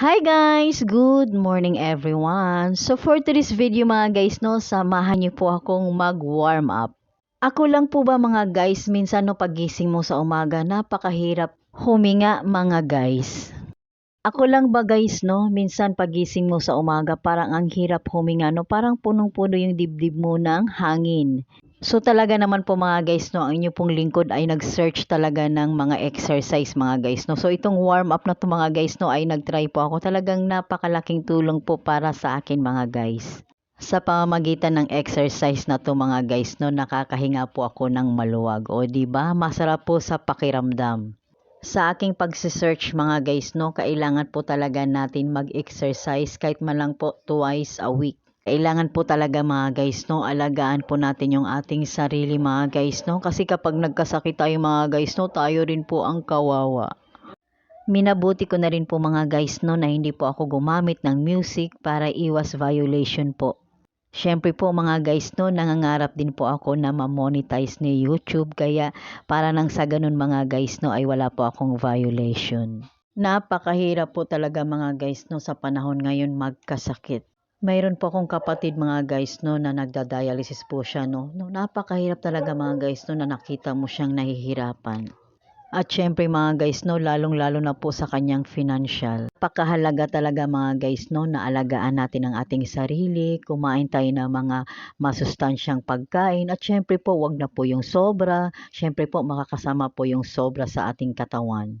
Hi guys! Good morning everyone! So for today's video mga guys, no, samahan niyo po akong mag-warm up. Ako lang po ba mga guys, minsan no pagising mo sa umaga, napakahirap huminga mga guys. Ako lang ba guys, no, minsan pagising mo sa umaga, parang ang hirap huminga, no, parang punong-puno yung dibdib mo ng hangin. So talaga naman po mga guys, no, ang inyo pong lingkod ay nag-search talaga ng mga exercise mga guys, no. So itong warm up na to mga guys, no, ay nag-try po ako. Talagang napakalaking tulong po para sa akin mga guys. Sa pamamagitan ng exercise na to mga guys, no, nakakahinga po ako ng maluwag. O di ba? Masarap po sa pakiramdam. Sa aking pagsisearch mga guys, no, kailangan po talaga natin mag-exercise kahit man lang po twice a week. Kailangan po talaga mga guys, no, alagaan po natin yung ating sarili mga guys, no, kasi kapag nagkasakit tayo mga guys, no, tayo rin po ang kawawa. Minabuti ko na rin po mga guys, no, na hindi po ako gumamit ng music para iwas violation po. Siyempre po mga guys, no, nangangarap din po ako na ma-monetize ni YouTube, kaya para nang sa ganun mga guys, no, ay wala po akong violation. Napakahirap po talaga mga guys, no, sa panahon ngayon magkasakit. Mayroon po akong kapatid mga guys no na nagda-dialysis po siya no. no. Napakahirap talaga mga guys no na nakita mo siyang nahihirapan. At syempre mga guys no, lalong-lalo na po sa kanyang financial. Pakahalaga talaga mga guys no na alagaan natin ang ating sarili, kumain tayo ng mga masustansyang pagkain at syempre po wag na po yung sobra, syempre po makakasama po yung sobra sa ating katawan.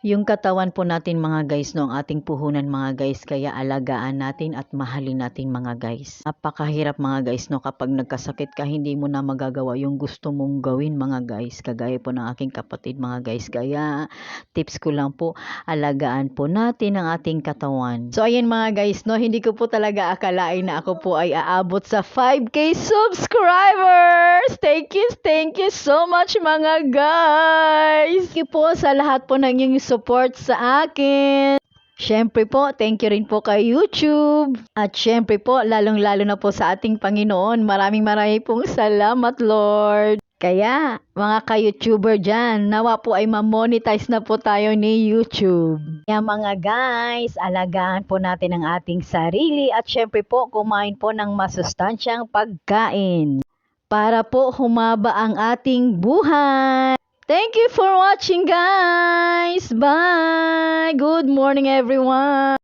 Yung katawan po natin mga guys, no, ang ating puhunan mga guys, kaya alagaan natin at mahalin natin mga guys. Napakahirap mga guys, no, kapag nagkasakit ka, hindi mo na magagawa yung gusto mong gawin mga guys. Kagaya po ng aking kapatid mga guys. Kaya tips ko lang po, alagaan po natin ang ating katawan. So ayan mga guys, no, hindi ko po talaga akalain na ako po ay aabot sa 5k subscribers! Thank you, thank you so much mga guys! Thank you po sa lahat po ng inyong support sa akin. Siyempre po, thank you rin po kay YouTube. At siyempre po, lalong-lalo na po sa ating Panginoon. Maraming maraming pong salamat, Lord. Kaya, mga ka-YouTuber dyan, nawa po ay ma-monetize na po tayo ni YouTube. Kaya mga guys, alagaan po natin ang ating sarili at syempre po, kumain po ng masustansyang pagkain para po humaba ang ating buhay. Thank you for watching guys. Bye. Good morning everyone.